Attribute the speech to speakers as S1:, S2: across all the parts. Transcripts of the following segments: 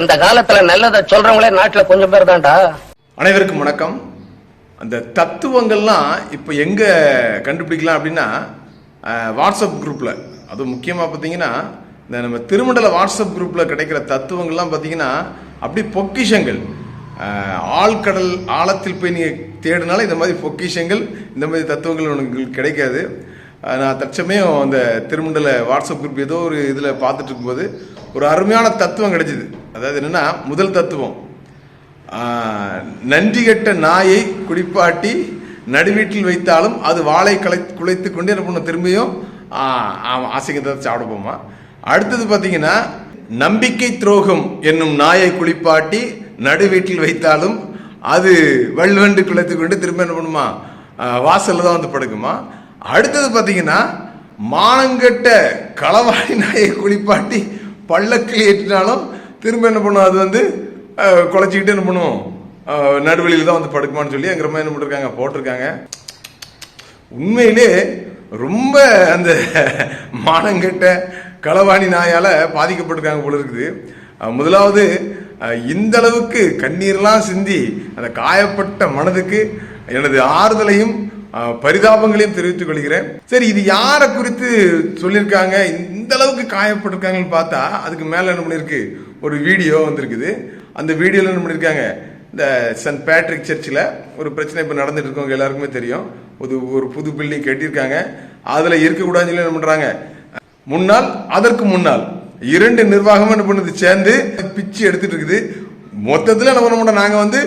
S1: இந்த காலத்துல நல்லதை சொல்றவங்களே நாட்டுல கொஞ்சம் பேர் தான்டா.
S2: அனைவருக்கும் வணக்கம். அந்த தத்துவங்கள்லாம் இப்போ எங்கே கண்டுபிடிக்கலாம் அப்படின்னா வாட்ஸ்அப் குரூப்பில் அதுவும் முக்கியமாக பார்த்தீங்கன்னா இந்த நம்ம திருமண்டல வாட்ஸ்அப் குரூப்பில் கிடைக்கிற தத்துவங்கள்லாம் பார்த்தீங்கன்னா அப்படி பொக்கிஷங்கள். ஆழ்கடல் ஆழத்தில் போய் நீங்கள் தேடினாலும் இந்த மாதிரி பொக்கிஷங்கள் இந்த மாதிரி தத்துவங்கள் உங்களுக்கு கிடைக்காது. நான் தற்சமயம் அந்த திருமண்டல வாட்ஸ்அப் குரூப் ஏதோ ஒரு இதில் பார்த்துட்டு இருக்கும்போது ஒரு அருமையான தத்துவம் கிடைச்சிது. அதாவது என்னென்னா முதல் தத்துவம். நன்றி கெட்ட நாயை குளிப்பாட்டி நடுவீட்டில் வைத்தாலும் அது வாழை கலை குலைத்து கொண்டு என்ன பண்ண திரும்பியும் ஆஹ், சாப்பிட போமா? அடுத்தது பார்த்தீங்கன்னா நம்பிக்கை துரோகம் என்னும் நாயை குளிப்பாட்டி நடுவீட்டில் வைத்தாலும் அது வல்வண்டு குலைத்து கொண்டு திரும்ப என்ன பண்ணுமா? வாசலில் தான் வந்து படுக்குமா? அடுத்தது பார்த்தீங்கன்னா மானங்கெட்ட களவாடி நாயை குளிப்பாட்டி பள்ளக்கில் ஏற்றினாலும் திரும்ப என்ன பண்ணும்? அது வந்து குலைச்சிக்கிட்டு என்ன பண்ணும்? நடுவழியில் தான் வந்து படுக்குமான்னு சொல்லி எங்கிற மாதிரி என்ன பண்ணிருக்காங்க? போட்டிருக்காங்க. உண்மையிலே ரொம்ப அந்த மானங்கெட்ட களவாணி நாயால் பாதிக்கப்பட்டிருக்காங்க போல இருக்குது. முதலாவது இந்த அளவுக்கு கண்ணீர்லாம் சிந்தி அந்த காயப்பட்ட மனதுக்கு எனது ஆறுதலையும் பரிதாபங்களையும் தெரிவித்துக் கொள்கிறேன். சரி இது யாரை குறித்து சொல்லியிருக்காங்க? இந்த அளவுக்கு காயப்பட்டிருக்காங்கன்னு பார்த்தா அதுக்கு மேலே என்ன பண்ணியிருக்கு? ஒரு வீடியோ வந்திருக்குது. அந்த வீடியோவில் என்ன பண்ணியிருக்காங்க? இந்த சென்ட் பேட்ரிக் சர்ச்சில் ஒரு பிரச்சனை இப்போ நடந்துட்டு இருக்கவங்க எல்லாருக்குமே தெரியும். ஒரு ஒரு புது பில்டிங் கட்டியிருக்காங்க. அதில் இருக்கக்கூடாதுன்னு சொல்லி என்ன பண்ணுறாங்க முன்னால் அதற்கு முன்னால் இரண்டு நிர்வாகமும் என்ன பண்ணுது? சேர்ந்து பிச்சு எடுத்துட்டு இருக்குது. மொத்தத்தில் என்ன பண்ண மாட்டோம்? நாங்கள் வந்து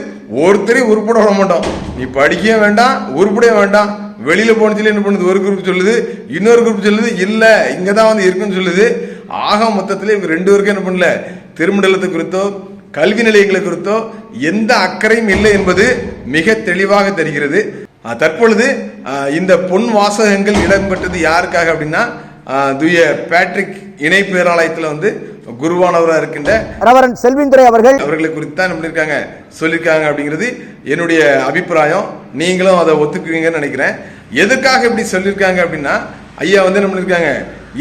S2: ஒருத்தரையும் உருப்பட விட மாட்டோம். நீ படிக்கவே வேண்டாம் உருப்படவே வேண்டாம். வெளியில் போன சொல்லி என்ன பண்ணுது? ஒரு குரூப் சொல்லுது. இன்னொரு குரூப் சொல்லுது இல்லை இங்கே தான் வந்து இருக்குன்னு சொல்லுது. ஆக மொத்தத்தில் இவங்க ரெண்டு பேருக்கும் என்ன பண்ணல? திருமண்டலத்தை குறித்தோ கல்வி நிலையங்களை குறித்தோ எந்த அக்கறையும் இல்லை என்பது மிக தெளிவாக தெரிகிறது. தற்பொழுது இந்த பொன் வாசகங்கள் இடம்பெற்றது யாருக்காக அப்படின்னா துய தூய பேட்ரிக் இணை பேராலயத்தில் வந்து குருவானவராக இருக்கின்ற
S3: ரெவரன் செல்விந்துரை அவர்கள்
S2: அவர்களை குறித்து தான் பண்ணியிருக்காங்க சொல்லியிருக்காங்க அப்படிங்கிறது என்னுடைய அபிப்பிராயம். நீங்களும் அதை ஒத்துக்குவீங்கன்னு நினைக்கிறேன். எதுக்காக இப்படி சொல்லியிருக்காங்க அப்படின்னா ஐயா வந்து என்ன பண்ணியிருக்காங்க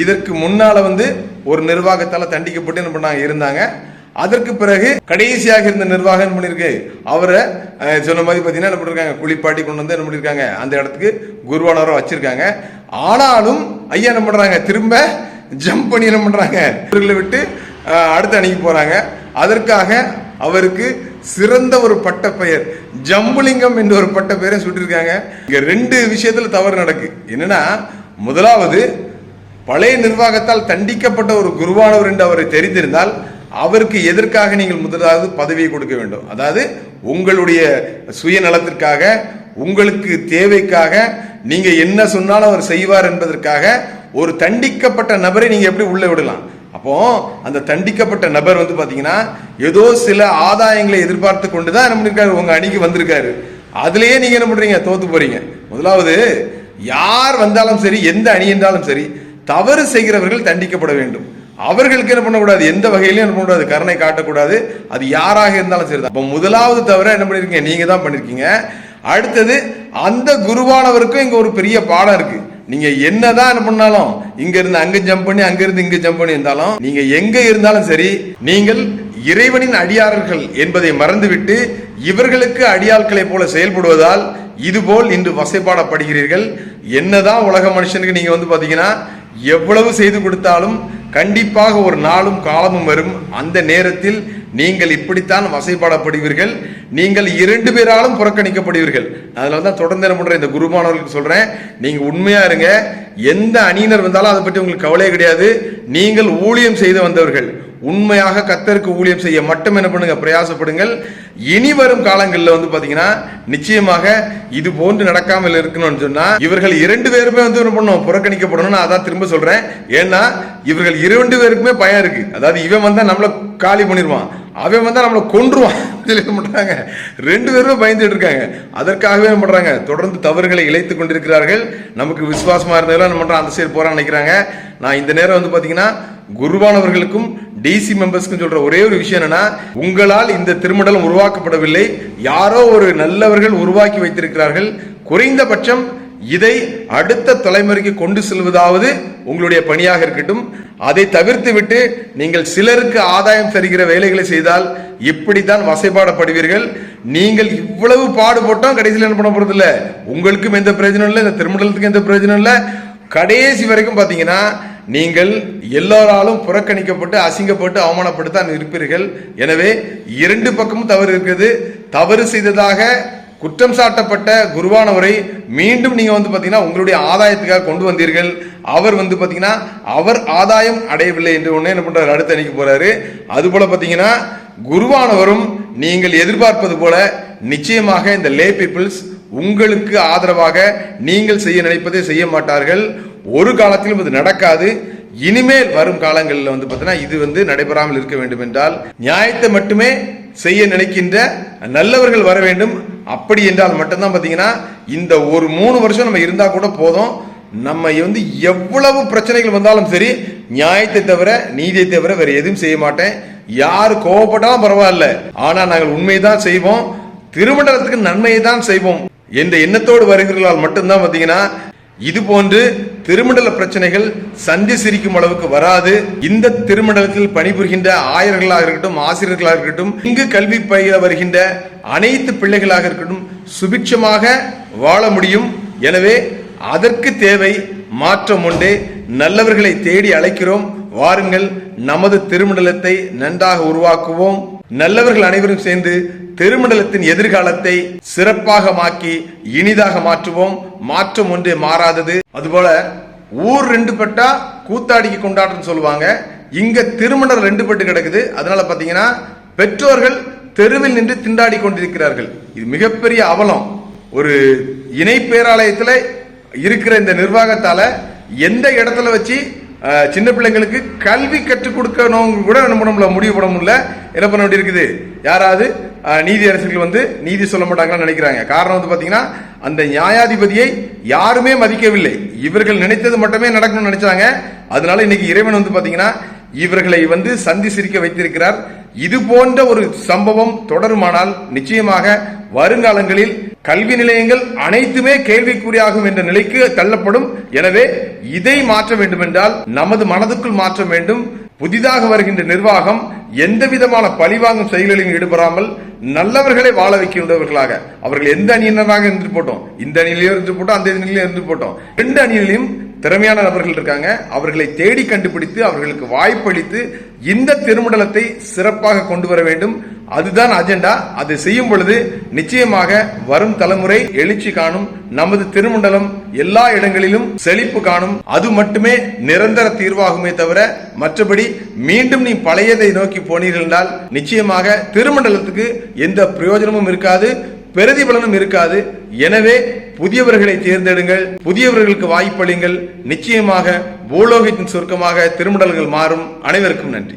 S2: இதற்கு முன்னால வந்து ஒரு நிர்வாகத்தால் தண்டிக்கப்பட்டு என்ன பண்ணாங்க இருந்தாங்க. அதற்கு பிறகு கடைசியாக இருந்த நிர்வாகம் என்ன பண்ணிருக்கு? அவரை சொன்ன மாதிரி பார்த்தீங்கன்னா என்ன பண்ணிருக்காங்க குளிப்பாட்டி கொண்டு வந்து என்ன பண்ணிருக்காங்க அந்த இடத்துக்கு குருவானவரை வச்சிருக்காங்க. ஆனாலும் ஐயா என்ன பண்றாங்க திரும்ப ஜம்ப் பண்ணி என்ன பண்ணுறாங்க இவர்களை விட்டு அடுத்து அடுத்த அணிக்கு அதற்காக அவருக்கு சிறந்த ஒரு பட்ட பெயர் ஜம்புலிங்கம் என்ற ஒரு பட்ட பெயரை சுட்டிருக்காங்க. இங்கே ரெண்டு விஷயத்தில் தவறு நடக்கு. என்னன்னா முதலாவது பழைய நிர்வாகத்தால் தண்டிக்கப்பட்ட ஒரு குருவானவர் என்று அவரை தெரிந்திருந்தால் அவருக்கு எதற்காக நீங்கள் முதலாவது பதவியை கொடுக்க வேண்டும்? அதாவது உங்களுடைய சுயநலத்திற்காக உங்களுக்கு தேவைக்காக நீங்கள் என்ன சொன்னாலும் அவர் செய்வார் என்பதற்காக ஒரு தண்டிக்கப்பட்ட நபரை நீங்க எப்படி உள்ள விடலாம்? அப்போ அந்த தண்டிக்கப்பட்ட நபர் வந்து பாத்தீங்கன்னா ஏதோ சில ஆதாயங்களை எதிர்பார்த்து கொண்டு தான் என்ன பண்ணிருக்காரு? உங்க அணிக்கு வந்திருக்காரு. அதுலயே நீங்க என்ன பண்றீங்க? தோத்து போறீங்க. முதலாவது யார் வந்தாலும் சரி எந்த அணி என்றாலும் சரி தவறு செய்கிறவர்கள் தண்டிக்கப்பட வேண்டும். அவர்களுக்கு என்ன பண்ணக்கூடாது? எந்த வகையிலையும் என்ன பண்ணக்கூடாது? கருணை காட்டக்கூடாது. அது யாராக இருந்தாலும் சரி அப்போ முதலாவது தவிர என்ன பண்ணிருக்கீங்க? நீங்க தான் பண்ணிருக்கீங்க. அடுத்தது அந்த குருவானவருக்கும் இங்க ஒரு பெரிய பாடம் இருக்கு. நீங்க என்னதான் பண்ணாலும் இங்க இருந்து அங்க ஜம்ப் பண்ணி அங்க இருந்து இங்க ஜம்ப் பண்ணி இருந்தாலும் நீங்க எங்க இருந்தாலும் சரி நீங்கள் இறைவனின் அடியார்கள் என்பதை மறந்துவிட்டு இவர்களுக்கு அடியாட்களைப் போல செயல்படுவதால் இதுபோல் இன்று வசைப்பாடப்படுகிறீர்கள் என்னதான் உலக மனுஷனுக்கு நீங்க வந்து பாத்தீங்கன்னா எவ்வளவு செய்து கொடுத்தாலும் கண்டிப்பாக ஒரு நாளும் காலமும் வரும். அந்த நேரத்தில் நீங்கள் இப்படித்தான் வசைப்பாடப்படுவீர்கள் நீங்கள் இரண்டு பேராலும் புறக்கணிக்கப்படுவீர்கள். அதனால தான் தொடர்ந்து என்ன பண்றேன் இந்த குருமானவர்களுக்கு சொல்றேன் நீங்க உண்மையா இருங்க. எந்த அணியினர் வந்தாலும் அதை பற்றி உங்களுக்கு கவலையே கிடையாது. நீங்கள் ஊழியம் செய்து வந்தவர்கள். உண்மையாக கத்தருக்கு ஊழியம் செய்ய மட்டும் என்ன பண்ணுங்க பிரயாசப்படுங்கள். இனி வரும் காலங்களில் வந்து பாத்தீங்கன்னா நிச்சயமாக இது போன்று நடக்காமல் இருக்கணும்னு சொன்னா இவர்கள் இரண்டு பேருமே வந்து என்ன பண்ணும் புறக்கணிக்கப்படணும்னு நான் அதான் திரும்ப சொல்றேன். ஏன்னா இவர்கள் இரண்டு பேருக்குமே பயம் இருக்கு. அதாவது இவன் வந்தா நம்மள காலி பண்ணிடுவான் அவன் வந்தா நம்மளை கொன்றுவான். சொல்லி என்ன ரெண்டு பேருமே பயந்துட்டு இருக்காங்க. அதற்காகவே என்ன பண்றாங்க? தொடர்ந்து தவறுகளை இழைத்து கொண்டிருக்கிறார்கள். நமக்கு விசுவாசமா இருந்ததெல்லாம் என்ன பண்றான் அந்த சைடு போறான்னு நினைக்கிறாங்க. நான் இந்த நேரம் வந்து பாத்தீங்கன்னா குருவானவர்களுக்கும் டிசி மெம்பர்ஸ்க்கு சொல்ற ஒரே ஒரு விஷயம் என்னன்னா உங்களால் இந்த திருமண்டலம் உருவாக்கப்படவில்லை. யாரோ ஒரு நல்லவர்கள் உருவாக்கி வைத்திருக்கிறார்கள். குறைந்தபட்சம் இதை அடுத்த தலைமுறைக்கு கொண்டு செல்வதாவது உங்களுடைய பணியாக இருக்கட்டும். அதை தவிர்த்து விட்டு நீங்கள் சிலருக்கு ஆதாயம் தருகிற வேலைகளை செய்தால் இப்படித்தான் வசைபாடப்படுவீர்கள். நீங்கள் இவ்வளவு பாடுபட்டோம் கடைசியில் என்ன பண்ண போறது இல்லை உங்களுக்கும் எந்த பிரயோஜனம் இல்லை இந்த திருமணத்துக்கு எந்த பிரயோஜனம் இல்லை. கடைசி வரைக்கும் பாத்தீங்கன்னா நீங்கள் எல்லோராலும் புறக்கணிக்கப்பட்டு அசிங்கப்பட்டு அவமானப்பட்டு தான் இருப்பீர்கள். எனவே இரண்டு பக்கமும் தவறு இருக்குது. தவறு செய்ததாக குற்றம் சாட்டப்பட்ட குருவானவரை மீண்டும் நீங்க வந்து பாத்தீங்கன்னா உங்களுடைய ஆதாயத்துக்காக கொண்டு வந்தீர்கள். அவர் வந்து பாத்தீங்கன்னா அவர் ஆதாயம் அடையவில்லை என்று ஒன்று என்ன பண்றாரு? அடுத்த அன்னைக்கு போறாரு. அது போல பாத்தீங்கன்னா குருவானவரும் நீங்கள் எதிர்பார்ப்பது போல நிச்சயமாக இந்த லே பீப்புள்ஸ் உங்களுக்கு ஆதரவாக நீங்கள் செய்ய நினைப்பதை செய்ய மாட்டார்கள். ஒரு காலத்திலும் இது நடக்காது. இனிமேல் வரும் காலங்களில் வந்து பார்த்தீங்கன்னா இது வந்து நடைபெறாமல் இருக்க வேண்டும் என்றால் நியாயத்தை மட்டுமே செய்ய நினைக்கின்ற நல்லவர்கள் வர வேண்டும். அப்படி என்றால் மட்டும்தான் பார்த்தீங்கன்னா இந்த ஒரு மூணு வருஷம் நம்ம இருந்தால் கூட போதும். நம்ம வந்து எவ்வளவு பிரச்சனைகள் வந்தாலும் சரி நியாயத்தை தவிர நீதியை தவிர வேற எதுவும் செய்ய மாட்டேன். யார் கோவப்பட்டாலும் பரவாயில்ல. ஆனால் நாங்கள் உண்மைதான் செய்வோம். திருமண்டலத்துக்கு நன்மையை தான் செய்வோம். என்ற எண்ணத்தோடு வருகிறவர்களால் மட்டும்தான் பார்த்தீங்கன்னா இது போன்று திருமண்டல பிரச்சனைகள் சந்தி சிரிக்கும் அளவுக்கு வராது. இந்த திருமண்டலத்தில் பணிபுரிகின்ற ஆயர்களாக இருக்கட்டும் ஆசிரியர்களாக இருக்கட்டும் இங்கு கல்வி பயில வருகின்ற அனைத்து பிள்ளைகளாக இருக்கட்டும் சுபிட்சமாக வாழ முடியும். எனவே அதற்கு தேவை மாற்றம் உண்டு. நல்லவர்களை தேடி அழைக்கிறோம். வாருங்கள் நமது திருமண்டலத்தை நன்றாக உருவாக்குவோம். நல்லவர்கள் அனைவரும் சேர்ந்து திருமண்டலத்தின் எதிர்காலத்தை சிறப்பாக மாக்கி இனிதாக மாற்றுவோம். மாற்றம் ஒன்றே மாறாதது. அதுபோல ஊர் ரெண்டு பட்டா கூத்தாடிக்கு கொண்டாட்டம் சொல்லுவாங்க. இங்க திருமணம் ரெண்டு பட்டு கிடக்குது. அதனால பாத்தீங்கன்னா பெற்றோர்கள் தெருவில் நின்று திண்டாடி கொண்டிருக்கிறார்கள். இது மிகப்பெரிய அவலம். ஒரு இணை பேராலயத்தில் இருக்கிற இந்த நிர்வாகத்தால எந்த இடத்துல வச்சு சின்ன பிள்ளைங்களுக்கு கல்வி கற்றுக் கொடுக்கணும் கூட நம்ம நம்மள முடிவு பண்ண முடியல. என்ன பண்ண வேண்டியிருக்குது? யாராவது நீதி அரசர்கள் வந்து நீதி சொல்ல மாட்டாங்கன்னு நினைக்கிறாங்க. காரணம் வந்து பார்த்தீங்கன்னா அந்த நியாயாதிபதியை யாருமே மதிக்கவில்லை. இவர்கள் நினைத்தது மட்டுமே நடக்கணும்னு நினைச்சாங்க. அதனால இன்னைக்கு இறைவன் வந்து பார்த்தீங்கன்னா இவர்களை வந்து சந்தி சிரிக்க வைத்திருக்கிறார். இது போன்ற ஒரு சம்பவம் தொடருமானால் நிச்சயமாக வருங்காலங்களில் கல்வி நிலையங்கள் அனைத்துமே கேள்விக்குறியாகும் என்ற நிலைக்கு தள்ளப்படும். எனவே இதை மாற்ற வேண்டும் என்றால் நமது மனதுக்குள் மாற்ற வேண்டும். புதிதாக வருகின்ற நிர்வாகம் எந்த விதமான பழிவாங்கும் செயல்களிலும் ஈடுபடாமல் நல்லவர்களை வாழ வைக்கின்றவர்களாக அவர்கள் எந்த அணியினராக இருந்து போட்டோம்? இந்த அணியிலேயே இருந்து போட்டோம் அந்த அணியிலேயே இருந்து போட்டோம். ரெண்டு அணியிலையும் திறமையான நபர்கள் இருக்காங்க. அவர்களை தேடி கண்டுபிடித்து அவர்களுக்கு வாய்ப்பளித்து இந்த திருமண்டலத்தை சிறப்பாக கொண்டு வர வேண்டும். அதுதான் அஜெண்டா அதை செய்யும் பொழுது நிச்சயமாக வரும் தலைமுறை எழுச்சி காணும் நமது திருமண்டலம் எல்லா இடங்களிலும் செழிப்பு காணும். அது மட்டுமே நிரந்தர தீர்வாகுமே தவிர மற்றபடி மீண்டும் நீ பழையதை நோக்கி போனீர்கள் என்றால் நிச்சயமாக திருமண்டலத்துக்கு எந்த பிரயோஜனமும் இருக்காது பிரதிபலனும் இருக்காது. எனவே புதியவர்களை தேர்ந்தெடுங்கள் புதியவர்களுக்கு வாய்ப்பளிங்கள். நிச்சயமாக பூலோகத்தின் சுருக்கமாக திருமண்டல்கள் மாறும். அனைவருக்கும் நன்றி.